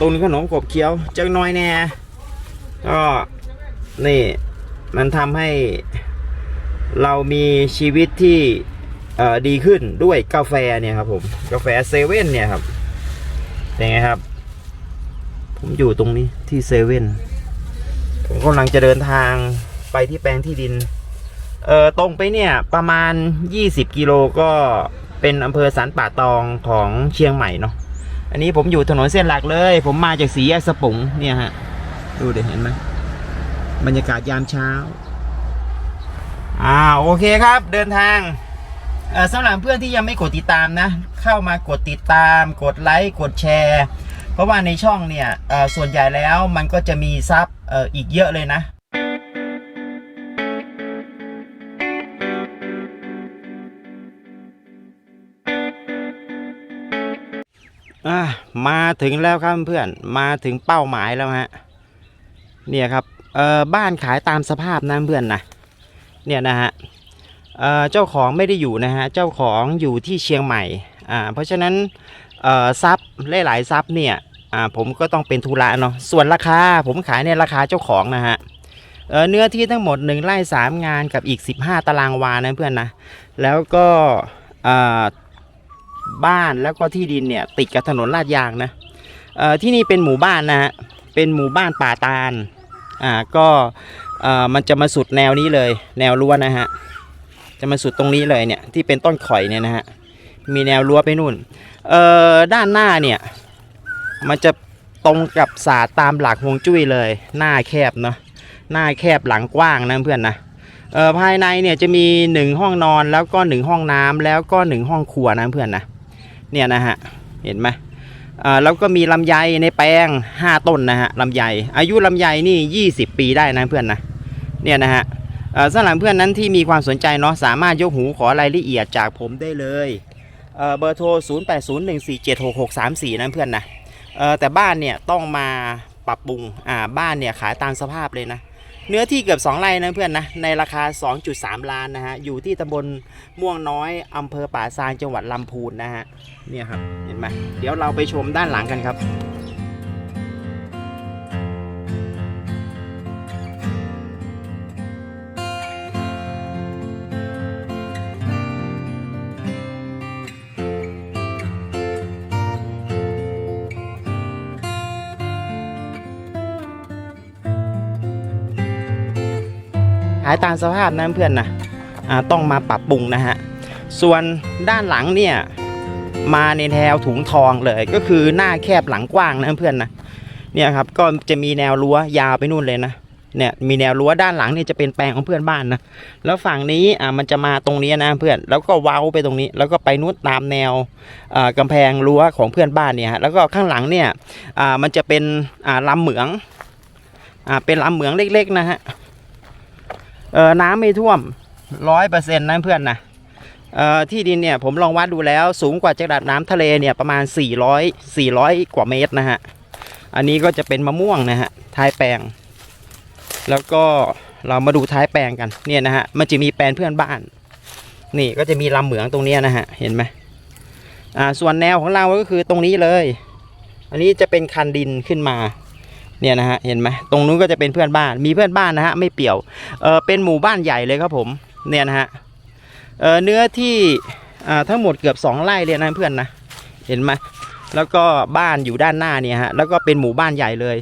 ตุนขนมกบเคี้ยวจักหน้อยแน่ก็นี่มันทำให้เรามีชีวิตที่ดีขึ้นด้วยกาแฟเนี่ยครับผมกาแฟเซเว่นเนี่ยครับเป็นไงครับ ผมอยู่ตรงนี้ที่เซเว่นผมกำลังจะเดินทางไปที่แปลงที่ดินเออตรงไปเนี่ยประมาณ 20 กิโลก็เป็นอำเภอสันป่าตองของเชียงใหม่เนาะ อันนี้ผมอยู่ถนนเส้นหลักเลย ผมมาจากสีแยกสปุงเนี่ยฮะ ดูเดี๋ยวเห็นไหมบรรยากาศยามเช้า อ่าโอเคครับเดินทางสำหรับเพื่อนที่ยังไม่กดติดตามนะ เข้ามากดติดตาม กดไลค์กดแชร์ เพราะว่าในช่องเนี่ยส่วนใหญ่แล้วมันก็จะมีซับออีกเยอะเลยนะ อะมาถึงแล้วครับเพื่อนมาถึงเป้าหมายแล้วฮะเนี่ยครับเอ่อบ้านขายตามสภาพนะเพื่อนนะเนี่ยนะฮะเอ่อเจ้าของไม่ได้อยู่นะฮะเจ้าของอยู่ที่เชียงใหม่อ่าเพราะฉะนั้นเอ่อทรัพย์หลายๆทรัพย์เนี่ยอ่าผมก็ต้องเป็นธุระเนาะส่วนราคาผมขายในราคาเจ้าของนะฮะเอ่อเนื้อที่ทั้งหมด1ไร่3งานกับอีก 15 ตารางวานะเพื่อนนะแล้วก็อ่า บ้านแล้วก็ที่ดินเนี่ยติดกับถนนลาดยางนะที่นี่เป็นหมู่บ้านนะฮะเป็นหมู่บ้านป่าตาลอ่าก็มันจะมาสุดแนวนี้เลย แนวรั้วนะฮะจะมาสุดตรงนี้เลยเนี่ยที่เป็นต้นข่อยเนี่ยนะฮะมีแนวรั้วไปนู่นเอ่อด้านหน้าเนี่ยมันจะตรงกับศาสตร์ตามหลักฮวงจุ้ยเลย หน้าแคบเนาะหน้าแคบหลังกว้างนะเพื่อนนะเอ่อภายในเนี่ยจะมี 1 ห้องนอนแล้วก็ 1 ห้องน้ำแล้วก็ 1 ห้องครัวนะเพื่อนนะ เนี่ยนะฮะเห็นไหมอ่าแล้วก็มีลำไยในแปลง 5 ต้นนะฮะลำไย อายุลำไยนี่ 20 ปีได้นะเพื่อนนะเนี่ยนะฮะสำหรับเพื่อนนั้นที่มีความสนใจเนาะสามารถยกหูขอรายละเอียดจากผมได้เลยเบอร์โทร 0801476634 นะเพื่อนนะแต่บ้านเนี่ยต้องมาปรับปรุงอ่าบ้านเนี่ยขายตามสภาพเลยนะ เนื้อที่เกือบ 2 ไร่นะเพื่อนนะ ในราคา 2.3 ล้านนะฮะ อยู่ที่ตำบลม่วงน้อยอำเภอป่าซางจังหวัดลำพูนนะฮะ เนี่ยครับ เห็นไหมเดี๋ยวเราไปชมด้านหลังกันครับ ขายตามสภาพนะเพื่อนนะต้องมาปรับปรุงนะฮะ ส่วนด้านหลังเนี่ยมาในแนวถุงทองเลย ก็คือหน้าแคบหลังกว้างนะเพื่อนนะเนี่ยครับก็จะมีแนวรั้วยาวไปนู่นเลยนะเนี่ยมีแนวรั้วด้านหลังเนี่ยจะเป็นแปลงของเพื่อนบ้านนะแล้วฝั่งนี้อ่ามันจะมาตรงนี้นะเพื่อนแล้วก็เว้าไปตรงนี้ แล้วก็ไปนู่นตามแนวอ่ากำแพงรั้วของเพื่อนบ้านเนี่ยฮะแล้วก็ข้างหลังเนี่ยอ่ามันจะเป็นอ่าลำเหมืองอ่าเป็นลำเหมืองเล็กๆนะฮะ เออน้ำไม่ท่วมร้อยเปอร์เซ็นต์นะเพื่อนนะเอ่อที่ดินเนี่ยผมลองวัดดูแล้วสูงกว่าจากระดับน้ำทะเลเนี่ยประมาณ 400 400 กว่าเมตรนะฮะ อันนี้ก็จะเป็นมะม่วงนะฮะท้ายแปลง แล้วก็เรามาดูท้ายแปลงกันเนี่ยนะฮะมันจะมีแปลงเพื่อนบ้าน นี่ก็จะมีลำเหมืองตรงเนี้ยนะฮะเห็นไหมอ่าส่วนแนวของเราก็คือตรงนี้เลย อันนี้จะเป็นคันดินขึ้นมา เนี่ยนะฮะเห็นไหมตรงนู้นก็จะเป็นเพื่อนบ้านมีเพื่อนบ้านนะฮะไม่เปี่ยวเออเป็นหมู่บ้านใหญ่เลยครับผมเนี่ยนะฮะเออเนื้อที่อ่าทั้งหมดเกือบ2ไร่เลยนะเพื่อนนะเห็นไหมแล้วก็บ้านอยู่ด้านหน้าเนี่ยฮะแล้วก็เป็นหมู่บ้านใหญ่เลย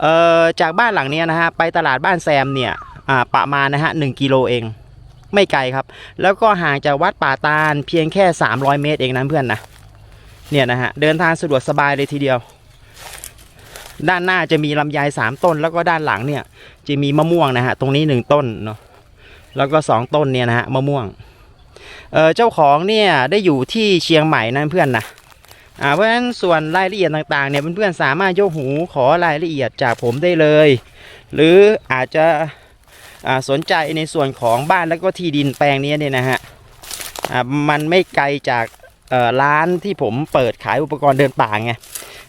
เออจากบ้านหลังเนี้ยนะฮะไปตลาดบ้านแซมเนี่ยอ่าประมาณนะฮะหกิโลเองไม่ไกลครับ แล้วก็ห่างจากวัดป่าตาลเพียงแค่ 300 เมตรเองนะเพื่อนนะเนี่ยนะฮะเดินทางสะดวกสบายเลยทีเดียว ด้านหน้าจะมีลำไยสามต้น แล้วก็ด้านหลังเนี่ย จะมีมะม่วงนะฮะตรงนี้หนึ่งต้นเนาะแล้วก็สองต้นเนี่ยนะฮะมะม่วงเออเจ้าของเนี่ยได้อยู่ที่เชียงใหม่นะเพื่อนนะอ่าเพราะฉะนั้นส่วนรายละเอียดต่างๆเนี่ยเพื่อนๆสามารถยกหูขอรายละเอียดจากผมได้เลย หรืออาจจะอ่าสนใจในส่วนของบ้านแล้วก็ที่ดินแปลงนี้เนี่ยนะฮะอ่ามันไม่ไกลจากร้านที่ผมเปิดขายอุปกรณ์เดินป่าไง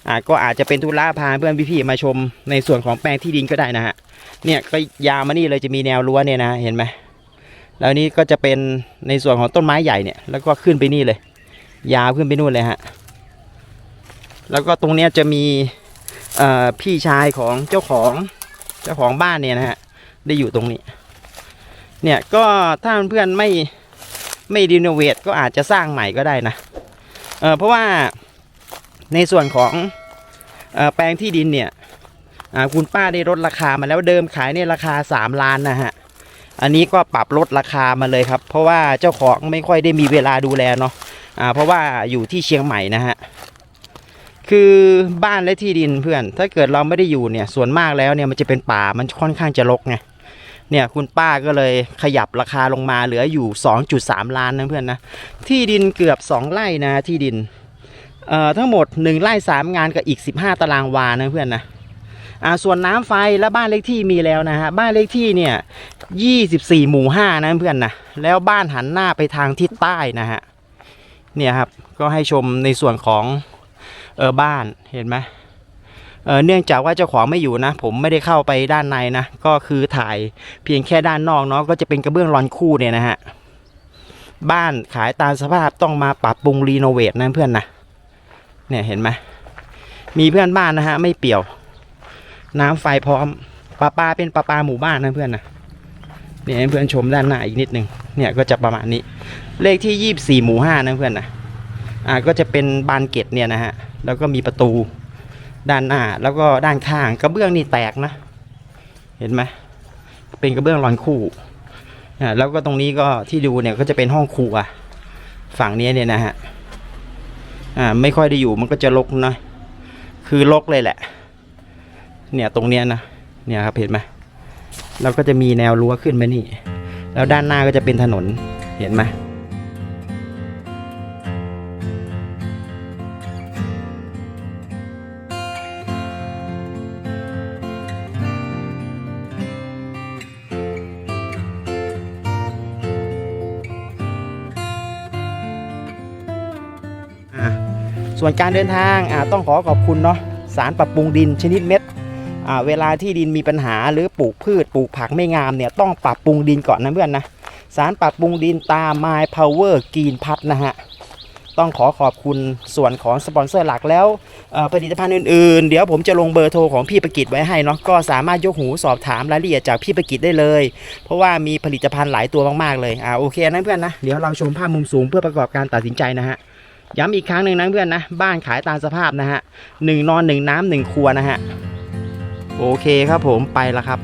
อ่าก็อาจจะเป็นธุระพาเพื่อนพี่ๆมาชมในส่วนของแปลงที่ดินก็ได้นะฮะเนี่ยก็ยาวมานี่เลยจะมีแนวรั้วเนี่ยนะเห็นไหมแล้วนี่ก็จะเป็นในส่วนของต้นไม้ใหญ่เนี่ยแล้วก็ขึ้นไปนี่เลย ยาวขึ้นไปนู่นเลยฮะแล้วก็ตรงเนี้ยจะมีพี่ชายของเจ้าของเจ้าของบ้านเนี่ยนะฮะได้อยู่ตรงนี้ เนี่ยก็ถ้าเพื่อนไม่ไม่รีโนเวทก็อาจจะสร้างใหม่ก็ได้นะเออเพราะว่า ในส่วนของอแปลงที่ดินเนี่ยคุณป้าได้ลดราคามาแล้วเดิมขายในราคา 3 ล้านนะฮะ อันนี้ก็ปรับลดราคามาเลยครับ เพราะว่าเจ้าของไม่ค่อยได้มีเวลาดูแลเนาะอ่าเพราะว่าอยู่ที่เชียงใหม่นะฮะ คือบ้านและที่ดินเพื่อน ถ้าเกิดเราไม่ได้อยู่เนี่ย ส่วนมากแล้วเนี่ยมันจะเป็นป่า มันค่อนข้างจะรกไง เนี่ยคุณป้าก็เลยขยับราคาลงมาเหลืออยู่ 2.3 ล้านนะเพื่อนนะ ที่ดินเกือบ 2 ไร่นะที่ดิน เอ่อทั้งหมด1ไร่3 งานกับอีก 15 ตารางวานะเพื่อนนะอ่าส่วนน้ำไฟและบ้านเลขที่มีแล้วนะฮะบ้านเลขที่เนี่ย24 หมู่ 5 นะเพื่อนนะแล้วบ้านหันหน้าไปทางทิศใต้นะฮะเนี่ยครับก็ให้ชมในส่วนของเออบ้านเห็นไหมเออเนื่องจากว่าเจ้าของไม่อยู่นะ ผมไม่ได้เข้าไปด้านในนะ ก็คือถ่ายเพียงแค่ด้านนอกเนาะก็จะเป็นกระเบื้องรอนคู่เนี่ยนะฮะบ้านขายตามสภาพต้องมาปรับปรุงรีโนเวทนะเพื่อนนะ เนี่ยเห็นไหมมีเพื่อนบ้านนะฮะ ไม่เปี่ยว น้ำไฟพร้อมปลาปลาเป็นปลาปลาหมู่บ้านนะเพื่อนนะเนี่ยเพื่อนชมด้านหน้าอีกนิดนึงเนี่ยก็จะประมาณนี้ เลขที่ยี่สี่หมู่ห้านะเพื่อนนะอ่าก็จะเป็นบานเกตเนี่ยนะฮะแล้วก็มีประตูด้านหน้าแล้วก็ด้านข้างกระเบื้องนี่แตกนะ เห็นไหมเป็นกระเบื้องรอนคู่อ่าแล้วก็ตรงนี้ก็ที่ดูเนี่ยก็จะเป็นห้องครัวฝั่งนี้เนี่ยนะฮะ อ่าไม่ค่อยได้อยู่มันก็จะรกนะคือรกเลยแหละ เนี่ยตรงเนี้ยนะเนี่ยครับเห็นไหมแล้วก็จะมีแนวรั้วขึ้นมานี่ แล้วด้านหน้าก็จะเป็นถนนเห็นไหม ส่วนการเดินทางอะต้องขอขอบคุณเนาะสารปรับปรุงดินชนิดเม็ดอ่าเวลาที่ดินมีปัญหาหรือปลูกพืชปลูกผักไม่งามเนี่ยต้องปรับปรุงดินก่อนนะเพื่อนนะสารปรับปรุงดินตาไม My Power Green พัดนะฮะต้องขอขอบคุณส่วนของสปอนเซอร์หลักแล้วอ่อผลิตภัณฑ์อื่นๆ เดี๋ยวผมจะลงเบอร์โทรของพี่ประกิตไว้ให้เนาะก็สามารถยกหูสอบถามรายละเอียดจากพี่ประกิตได้เลย เพราะว่ามีผลิตภัณฑ์หลายตัวมากๆเลยอ่าโอเคนะเพื่อนนะเดี๋ยวเราชมภาพมุมสูงเพื่อประกอบการตัดสินใจนะฮะ ย้ำอีกครั้งหนึ่งนะเพื่อนนะ บ้านขายตามสภาพนะฮะหนึ่งนอนหนึ่งน้ำหนึ่งครัวนะฮะ โอเคครับผมไปแล้วครับ